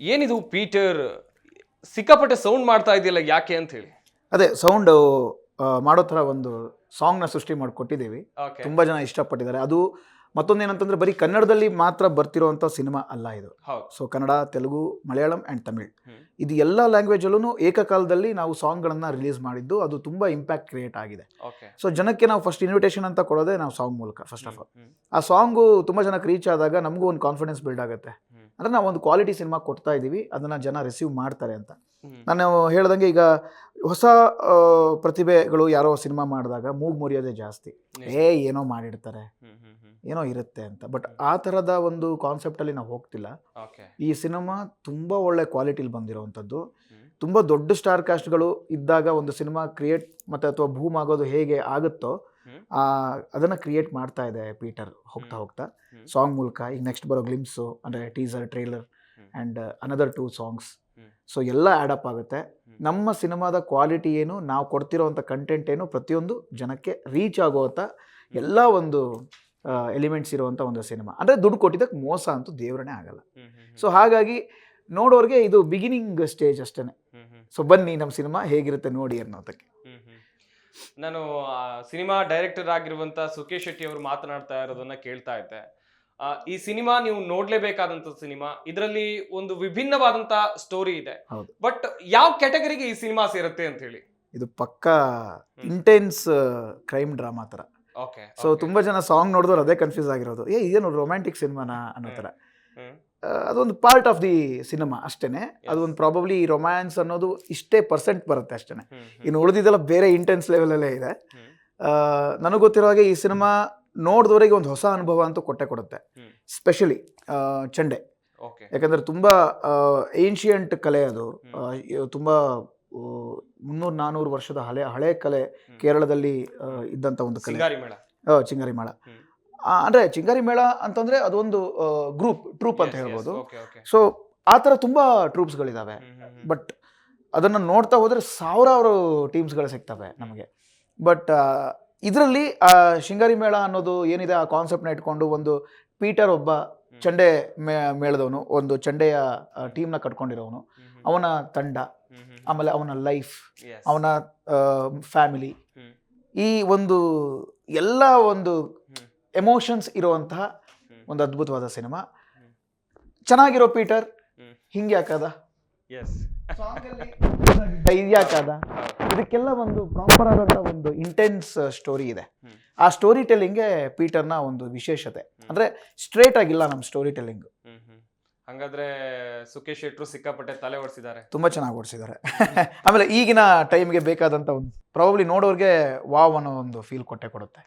ಏನಿದು ಪೀಟರ್? ಸಿಕ್ಕಾಪಟ್ಟೆ ಸೌಂಡ್ ಮಾಡ್ತಾ ಇದೆಯಲ್ಲ ಯಾಕೆ ಅಂತ ಹೇಳಿ. ಅದೇ ಸೌಂಡ್ ಮಾಡೋ ಥರ ಒಂದು ಸಾಂಗ್ನ ಸೃಷ್ಟಿ ಮಾಡಿಕೊಟ್ಟಿದ್ದೀವಿ. ತುಂಬ ಜನ ಇಷ್ಟಪಟ್ಟಿದ್ದಾರೆ. ಅದು ಮತ್ತೊಂದೇನಂತಂದ್ರೆ ಬರೀ ಕನ್ನಡದಲ್ಲಿ ಮಾತ್ರ ಬರ್ತಿರೋವಂಥ ಸಿನಿಮಾ ಅಲ್ಲ ಇದು. ಹೌದು. So Kannada Telugu Malayalam and Tamil. ಹ್ಮ್. ಇದು ಎಲ್ಲ ಲ್ಯಾಂಗ್ವೇಜಲ್ಲೂ ಏಕಕಾಲದಲ್ಲಿ ನಾವು ಸಾಂಗ್ಗಳನ್ನು ರಿಲೀಸ್ ಮಾಡಿದ್ದು. ಅದು ತುಂಬ ಇಂಪ್ಯಾಕ್ಟ್ ಕ್ರಿಯೇಟ್ ಆಗಿದೆ. ಓಕೆ ಸೊ ಜನಕ್ಕೆ ನಾವು ಫಸ್ಟ್ ಇನ್ವಿಟೇಷನ್ ಅಂತ ಕೊಡೋದೇ ನಾವು ಸಾಂಗ್ ಮೂಲಕ ಫಸ್ಟ್ ಆಫ್ ಆಲ್ ಆ ಸಾಂಗು ತುಂಬ ಜನಕ್ಕೆ ರೀಚ್ ಆದಾಗ ನಮಗೂ ಒಂದು ಕಾನ್ಫಿಡೆನ್ಸ್ ಬಿಲ್ಡ್ ಆಗುತ್ತೆ. ಅಂದರೆ ನಾವು ಒಂದು ಕ್ವಾಲಿಟಿ ಸಿನಿಮಾ ಕೊಡ್ತಾ ಇದ್ದೀವಿ ಅದನ್ನು ಜನ ರಿಸೀವ್ ಮಾಡ್ತಾರೆ ಅಂತ. ನಾನು ಹೇಳ್ದಂಗೆ ಈಗ ಹೊಸ ಪ್ರತಿಭೆಗಳು ಯಾರೋ ಸಿನಿಮಾ ಮಾಡಿದಾಗ ಮೂಗ್ ಮುರಿಯೋದೇ ಜಾಸ್ತಿ. ಏ ಏನೋ ಮಾಡಿಡ್ತಾರೆ ಏನೋ ಇರುತ್ತೆ ಅಂತ. ಬಟ್ ಆ ಥರದ ಒಂದು ಕಾನ್ಸೆಪ್ಟಲ್ಲಿ ನಾವು ಹೋಗ್ತಿಲ್ಲ. ಈ ಸಿನಿಮಾ ತುಂಬ ಒಳ್ಳೆ ಕ್ವಾಲಿಟಿಲಿ ಬಂದಿರೋವಂಥದ್ದು. ತುಂಬ ದೊಡ್ಡ ಸ್ಟಾರ್ ಕಾಸ್ಟ್ಗಳು ಇದ್ದಾಗ ಒಂದು ಸಿನಿಮಾ ಕ್ರಿಯೇಟ್ ಮತ್ತು ಅಥವಾ ಭೂಮ್ ಆಗೋದು ಹೇಗೆ ಆಗುತ್ತೋ ಅದನ್ನ ಕ್ರಿಯೇಟ್ ಮಾಡ್ತಾ ಇದೆ ಪೀಟರ್ ಹೋಗ್ತಾ ಹೋಗ್ತಾ. ಸಾಂಗ್ ಮೂಲಕ ಈಗ ನೆಕ್ಸ್ಟ್ ಬರೋ ಗ್ಲಿಮ್ಸು ಅಂದರೆ teaser trailer and and another two songs. So ಎಲ್ಲ ಅಪ್ ಆಗುತ್ತೆ. ನಮ್ಮ ಸಿನಿಮಾದ ಕ್ವಾಲಿಟಿ ಏನು ನಾವು ಕೊಡ್ತಿರೋವಂಥ ಕಂಟೆಂಟ್ ಏನು ಪ್ರತಿಯೊಂದು ಜನಕ್ಕೆ ರೀಚ್ ಆಗುವಂಥ ಎಲ್ಲ ಒಂದು ಎಲಿಮೆಂಟ್ಸ್ ಇರುವಂಥ ಒಂದು ಸಿನಿಮಾ. ಅಂದರೆ ದುಡ್ಡು ಕೊಟ್ಟಿದ್ದಕ್ಕೆ ಮೋಸ ಅಂತೂ ದೇವರೇ ಆಗಲ್ಲ. ಸೊ ಹಾಗಾಗಿ ನೋಡೋರಿಗೆ ಇದು ಬಿಗಿನಿಂಗ್ ಸ್ಟೇಜ್ ಅಷ್ಟೇ ಸೊ ಬನ್ನಿ ನಮ್ಮ ಸಿನಿಮಾ ಹೇಗಿರುತ್ತೆ ನೋಡಿ ಅನ್ನೋದಕ್ಕೆ. ನಾನು ಸಿನಿಮಾ ಡೈರೆಕ್ಟರ್ ಆಗಿರುವಂತ ಸುಖೇಶ್ ಶೆಟ್ಟಿ ಅವರು ಮಾತನಾಡ್ತಾ ಇರೋದನ್ನ ಕೇಳ್ತಾ ಇದ್ದೆ. ಈ ಸಿನಿಮಾ ನೀವು ನೋಡ್ಲೇಬೇಕಾದಂತ ಸಿನಿಮಾ ಇದರಲ್ಲಿ ಒಂದು ವಿಭಿನ್ನವಾದಂತ ಸ್ಟೋರಿ ಇದೆ. ಬಟ್ ಯಾವ ಕ್ಯಾಟಗರಿಗೆ ಈ ಸಿನಿಮಾ ಸೇರುತ್ತೆ ಅಂತ ಹೇಳಿ? ಇದು ಪಕ್ಕಾ ಇಂಟೆನ್ಸ್ ಕ್ರೈಮ್ ಡ್ರಾಮಾ ತರ. ಓಕೆ ಸೊ ತುಂಬಾ ಜನ ಸಾಂಗ್ ನೋಡಿದ್ರು ಅದೇ ಕನ್ಫ್ಯೂಸ್ ಆಗಿರೋದು. ಏ ಇದೇನು ರೊಮ್ಯಾಂಟಿಕ್ ಸಿನಿಮಾನ ಅನ್ನೋ ಆ, ಅದೊಂದು ಪಾರ್ಟ್ ಆಫ್ ದಿ ಸಿನಿಮಾ ಅಷ್ಟೇ ಅದು ಒಂದು ಪ್ರಾಬಬ್ಲಿ ರೊಮ್ಯಾನ್ಸ್ ಅನ್ನೋದು ಇಷ್ಟೇ ಪರ್ಸೆಂಟ್ ಬರುತ್ತೆ ಅಷ್ಟೇ ಇನ್ನು ಉಳಿದಿದ್ದೆಲ್ಲ ಬೇರೆ ಇಂಟೆನ್ಸ್ ಲೆವೆಲಲ್ಲೇ ಇದೆ. ನನಗೆ ಗೊತ್ತಿರೋ ಹಾಗೆ ಈ ಸಿನಿಮಾ ನೋಡಿದವರಿಗೆ ಒಂದು ಹೊಸ ಅನುಭವ ಅಂತೂ ಕೊಟ್ಟೆ ಕೊಡುತ್ತೆ. ಸ್ಪೆಷಲಿ ಚಂಡೆ. ಯಾಕಂದರೆ ತುಂಬ ಏನ್ಷಿಯಂಟ್ ಕಲೆ ಅದು. ತುಂಬ ಮುನ್ನೂರು ನಾನ್ನೂರು ವರ್ಷದ ಹಳೆ ಹಳೆ ಕಲೆ ಕೇರಳದಲ್ಲಿ ಇದ್ದಂಥ ಒಂದು ಕಲೆ. ಚಿಂಗಾರಿ ಮೇಳ. ಅಂದ್ರೆ ಚಿಂಗಾರಿ ಮೇಳ ಅಂತಂದ್ರೆ ಅದೊಂದು ಗ್ರೂಪ್ ಟ್ರೂಪ್ ಅಂತ ಹೇಳ್ಬೋದು. ಸೊ ಆ ಥರ ತುಂಬ ಟ್ರೂಪ್ಸ್ಗಳಿದ್ದಾವೆ ಬಟ್ ಅದನ್ನು ನೋಡ್ತಾ ಹೋದರೆ ಸಾವಿರಾರು ಟೀಮ್ಸ್ಗಳು ಸಿಗ್ತವೆ ನಮಗೆ. ಬಟ್ ಇದರಲ್ಲಿ ಆ ಶಿಂಗಾರಿ ಮೇಳ ಅನ್ನೋದು ಏನಿದೆ ಆ ಕಾನ್ಸೆಪ್ಟ್ನ ಇಟ್ಕೊಂಡು ಒಂದು ಪೀಟರ್ ಒಬ್ಬ ಚಂಡೆ ಮೇ ಮೇಳದವನು ಒಂದು ಚಂಡೆಯ ಟೀಮ್ನ ಕಟ್ಕೊಂಡಿರೋವನು. ಅವನ ತಂಡ ಆಮೇಲೆ ಅವನ ಲೈಫ್ ಅವನ ಫ್ಯಾಮಿಲಿ ಈ ಒಂದು ಎಲ್ಲ ಒಂದು. ಎಮೋಷನ್ಸ್ ಇರುವಂತಹ ಒಂದು ಅದ್ಭುತವಾದ ಸಿನಿಮಾ. ಚೆನ್ನಾಗಿರೋ ಪೀಟರ್. ಹಿಂಗೆ ಯಾಕದ? ಎಸ್ ಯಾಕದ? ಇದಕ್ಕೆಲ್ಲ ಒಂದು ಪ್ರಾಪರ್ ಆದಂಥ ಒಂದು ಇಂಟೆನ್ಸ್ ಸ್ಟೋರಿ ಇದೆ. ಆ ಸ್ಟೋರಿ ಟೆಲ್ಲಿಂಗ್ಗೆ ಪೀಟರ್ನ ಒಂದು ವಿಶೇಷತೆ. ಅಂದರೆ ಸ್ಟ್ರೇಟ್ ಆಗಿಲ್ಲ ನಮ್ಮ ಸ್ಟೋರಿ ಟೆಲ್ಲಿಂಗ್ ಹಂಗಾದ್ರೆ ಸುಖೇಶ್ ಶೆಟ್ರು ಸಿಕ್ಕಾಪಟ್ಟೆ ತಲೆ ಓಡಿಸಿದ್ದಾರೆ ತುಂಬ ಚೆನ್ನಾಗಿ ಓಡಿಸಿದ್ದಾರೆ ಆಮೇಲೆ ಈಗಿನ ಟೈಮ್ಗೆ ಬೇಕಾದಂಥ ಒಂದು ಪ್ರಾಬ್ಲಿ ನೋಡೋರಿಗೆ ವಾವ್ ಅನ್ನೋ ಒಂದು ಫೀಲ್ ಕೊಟ್ಟೆ ಕೊಡುತ್ತೆ.